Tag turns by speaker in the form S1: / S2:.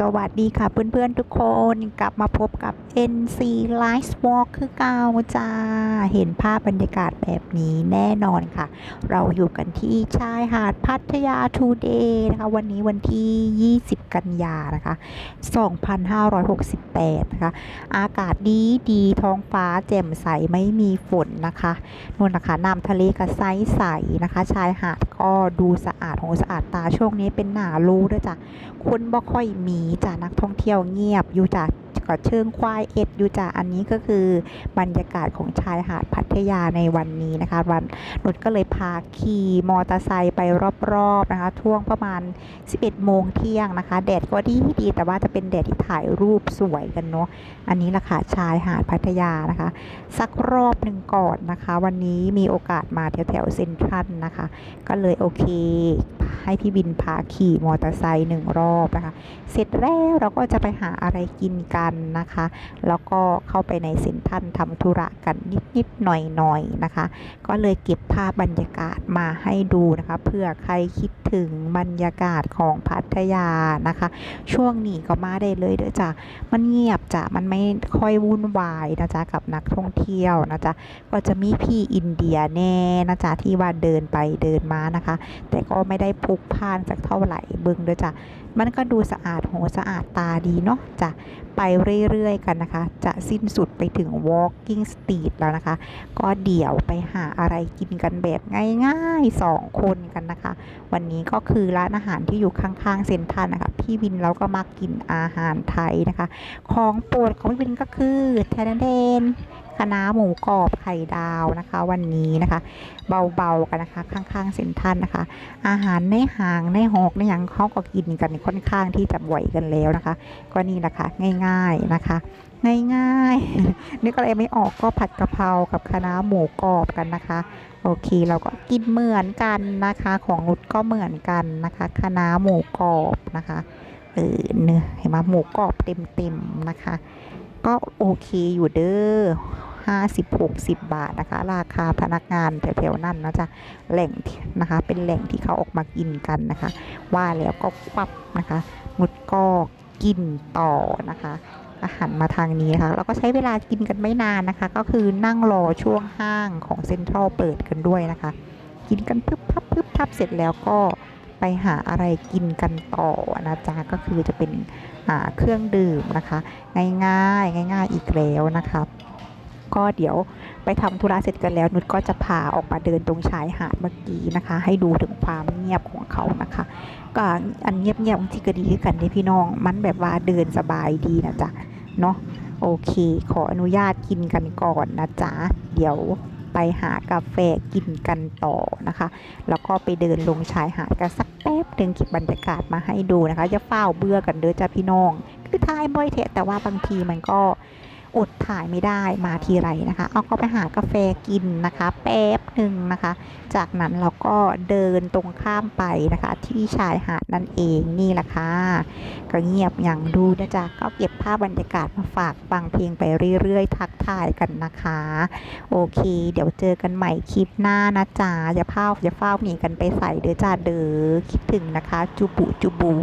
S1: สวัสดีค่ะเพื่อนๆทุกคนกลับมาพบกับ NC Live Walk คือเก่าจ้า เห็นภาพบรรยากาศแบบนี้แน่นอนค่ะ เราอยู่กันที่ชายหาดพัทยา Today นะคะวันนี้วันที่ 20 กันยานะคะ 2568 นะคะ อากาศดีดีท้องฟ้าแจ่มใสไม่มีฝนนะคะนู่นนะคะน้ำทะเลก็ใสใสนะคะ ชายหาดก็ดูสะอาดหูสะอาดตาช่วงนี้เป็นหนารู้ด้วยจ้ะคนบ่ค่อยมีจ้ะนักท่องเที่ยวเงียบอยู่จาก เชิงควายเอ็ดอยู่จ้ะอันนี้ก็คือบรรยากาศของชายหาดพัทยาในวันนี้นะคะ วันนุชก็เลยพาขี่มอเตอร์ไซค์ไปรอบๆนะคะช่วงประมาณ 11 โมงเที่ยงนะคะ แดดก็ดีดีแต่ว่าจะเป็นแดดที่ถ่ายรูปสวยกันเนาะอันนี้แหละค่ะชายหาดพัทยานะคะ สักรอบหนึ่งก่อนนะคะ วันนี้มีโอกาสมาแถวๆเซ็นทรัลนะคะ ก็เลยโอเคให้พี่บินพาขี่มอเตอร์ไซค์หนึ่งรอบนะคะ เสร็จแล้วเราก็จะไปหาอะไรกินกันนะคะ แล้วก็เข้าไปในเซ็นทรัลทำธุระกันนิดๆหน่อยๆนะคะ ก็เลยเก็บภาพบรรยากาศมาให้ดูนะคะ เพื่อใครคิดถึงบรรยากาศของพัทยานะคะ ช่วงนี้ก็มาได้เลยเด้อจ้ะมันเงียบจ้ะมันไม่ค่อยวุ่นวายนะจ๊ะกับนักท่องเที่ยวนะจ๊ะก็จะมีพี่อินเดียแน่นะจ๊ะที่ว่าเดินไปเดินมานะคะ แต่ก็ไม่ได้พุกพ่านสักเท่าไหร่เบิ่งเด้อจ้ะมันก็ดูสะอาดหูสะอาดตาดีเนาะจ้ะไปเรื่อยๆ กันนะคะ จะสิ้นสุดไปถึง walking street แล้วนะคะ ก็เดี๋ยวไปหาอะไรกินกันแบบง่ายๆสองคนกันนะคะ วันนี้ก็คือร้านอาหารที่อยู่ข้างๆเซ็นทรัลนะคะ พี่วินเราก็มากินอาหารไทยนะคะ ของโปรดของพี่วินก็คือแทนเดน คณะหมูกรอบไข่ดาวนะคะ วันนี้นะคะ เบาๆกันนะคะ ข้างๆเซ็นทรัลนะคะ อาหารในหางในหอกในยังเขาก็กินกันค่อนข้างที่จะบ่อยกันแล้วนะคะ ก็นี่แหละคะ ง่ายๆนะคะ ง่ายๆนึกอะไรไม่ออกก็ผัดกะเพรากับคณะหมูกรอบกันนะคะโอเคเราก็กินเหมือนกันนะคะ ของนุชก็เหมือนกันนะคะคณะหมูกรอบนะคะเออเนื้อเห็นไหมหมูกรอบเต็มๆนะคะ ก็โอเคอยู่เด้อห้าสิบหกสิบบาทนะคะ ราคาพนักงานแถวๆนั่นนะจ๊ะแหล่งนะคะ เป็นแหล่งที่เขาออกมากินกันนะคะ ว่าแล้วก็ควับนะคะมุดก็กินต่อนะคะก็หันมาทางนี้นะคะแล้วก็ใช้เวลากินกันไม่นานนะคะ ก็คือนั่งรอช่วงห้างของเซ็นทรัลเปิดกันด้วยนะคะ กินกันพึบพับพึบพับเสร็จแล้วก็ ไปหาอะไรกินกันต่อนะจ๊ะก็คือจะเป็นเครื่องดื่มนะคะ ง่ายๆง่าย ๆอีกแล้วนะคะก็เดี๋ยวไปทำธุระเสร็จกันแล้ว นุชก็จะพาออกมาเดินตรงชายหาดเมื่อกี้นะคะ ให้ดูถึงความเงียบของเขานะคะ ก็อันเงียบๆบางทีก็ดีกันเด้พี่น้อง มันแบบว่าเดินสบายดีนะจ๊ะเนาะโอเค ขออนุญาตกินกันก่อนนะจ๊ะเดี๋ยว ไปหากาแฟกินกันต่อนะคะ แล้วก็ไปเดินลงชายหาดกันสักแป๊บหนึ่งเก็บบรรยากาศมาให้ดูนะคะ จะเฝ้าเบื่อกันเด้อจ้าพี่น้อง คือท้ายบ่อยเทะแต่ว่าบางทีมันก็ อดถ่ายไม่ได้มาทีไรนะคะเอาก็ไปหากาแฟกินนะคะแป๊บหนึ่งนะคะ จากนั้นเราก็เดินตรงข้ามไปนะคะ ที่ชายหาดนั่นเองนี่แหละค่ะก็เงียบอย่างดูนะจ๊ะก็เก็บภาพบรรยากาศมาฝากฟังเพลงไปเรื่อยๆ ทักทายกันนะคะ โอเค เดี๋ยวเจอกันใหม่คลิปหน้านะจ๊ะอย่าเฝ้าอย่าเฝ้าหนีกันไปใส่เด้อจ้าเด้อคิดถึงนะคะจูบุจูบู